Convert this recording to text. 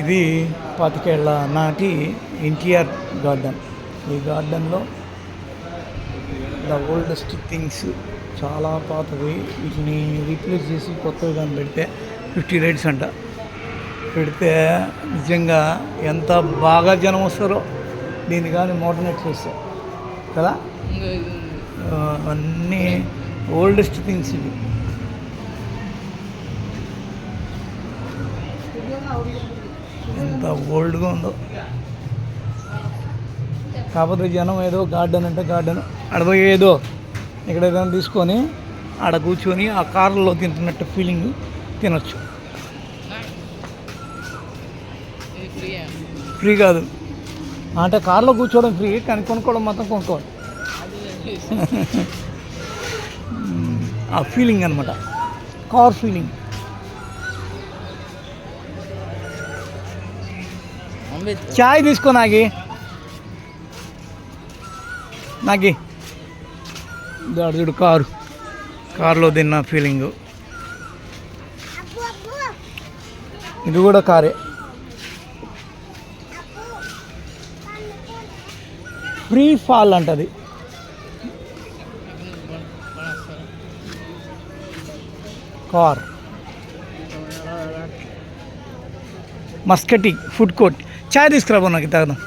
ఇది పాతికేళ్ళ నాటి ఎన్టీఆర్ గార్డెన్. ఈ గార్డెన్లో ద ఓల్డెస్ట్ థింగ్స్ చాలా పాతవి. వీటిని రీప్లేస్ చేసి కొత్తవి కానీ పెడితే ఫిఫ్టీ రైట్స్ అంట. పెడితే నిజంగా ఎంత బాగా జనం వస్తారో దీన్ని కానీ మోడర్నైట్ చేస్తే కదా? అన్నీ ఓల్డెస్ట్ థింగ్స్ ఇవి. ఎంత ఓల్డ్గా ఉందో. కాకపోతే జనం ఏదో గార్డెన్ అంటే గార్డెన్ అడపోయి ఏదో ఇక్కడ ఏదైనా తీసుకొని ఆడ కూర్చొని ఆ కార్లో తింటున్నట్టు ఫీలింగ్ తినొచ్చు. ఫ్రీ కాదు. అంటే కార్లో కూర్చోవడం ఫ్రీ కానీ కొనుక్కోవడం మాత్రం కొనుక్కోవాలి. ఆ ఫీలింగ్ అనమాట కార్ ఫీలింగ్. చాయ్ తీసుకో నాకి నాకి దాడు చూడు కారు కారులో తిన్న ఫీలింగ్ ఇది కూడా కారే ఫ్రీ ఫాల్ అంటది కార్ మస్కటి ఫుడ్ కోర్ట్ చాయ్ తీసుకురాబో నాకు తాగదాం